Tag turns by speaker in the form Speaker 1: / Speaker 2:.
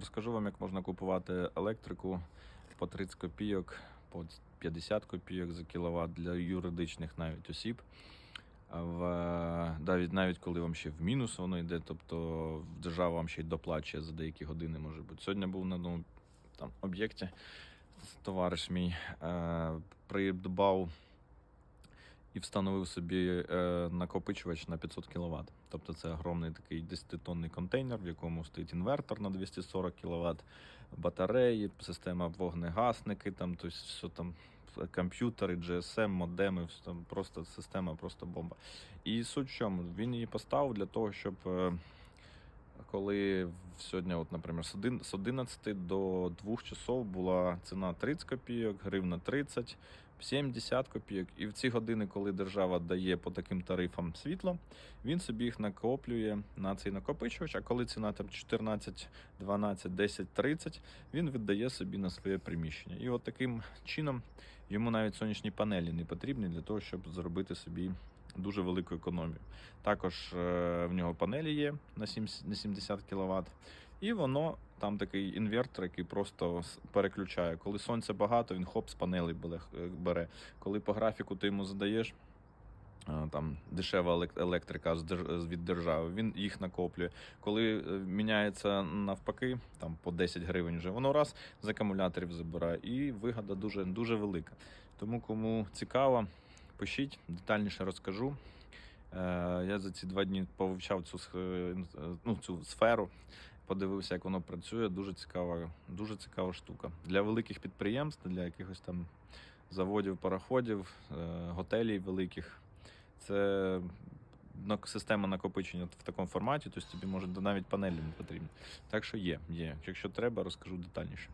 Speaker 1: Розкажу вам, як можна купувати електрику по 30 копійок, по 50 копійок за кіловат для юридичних навіть осіб. В, навіть, навіть коли вам ще в мінус воно йде, тобто держава вам ще й доплачує за деякі години, може бути. Сьогодні був на одному там, об'єкті, товариш мій е, придбав і встановив собі е, накопичувач на 500 кВт. Тобто це огромний такий 10-тонний контейнер, в якому стоїть інвертор на 240 кВт, батареї, система вогнегасники, там, тобто все там. Комп'ютери, GSM, модеми, там просто система, просто бомба. І суть в чому? Він її поставив для того, щоб е, коли сьогодні, от, наприклад, з один- з 11 до 2 часов була ціна 30 копійок, гривна 30, 70 копійок. І в ці години, коли держава дає по таким тарифам світло, він собі їх накоплює на цей накопичувач. А коли ціна там 14, 12, 10, 30, він віддає собі на своє приміщення. І от таким чином йому навіть сонячні панелі не потрібні для того, щоб зробити собі дуже велику економію. Також е, в нього панелі є на 70 кВт, і воно там такий інвертор, який просто переключає. Коли сонця багато, він хоп з бере- е. Коли по графіку ти йому задаєш. е, Там дешева електрика від держави, він їх накоплює. Коли міняється навпаки, там по 10 гривень вже воно раз з акумуляторів забирає, і вигода дуже дуже велика. Тому кому цікаво, пишіть, детальніше розкажу. Е, Я за ці два дні повивчав цю, е, ну, цю сферу, подивився, як воно працює. Дуже цікава, дуже цікава штука. Для великих підприємств, для якихось там заводів, пароходів, е, готелів великих. Це система накопичення в такому форматі, тобто тобі може навіть панелі не потрібні. Так що є, є. Якщо треба, розкажу детальніше.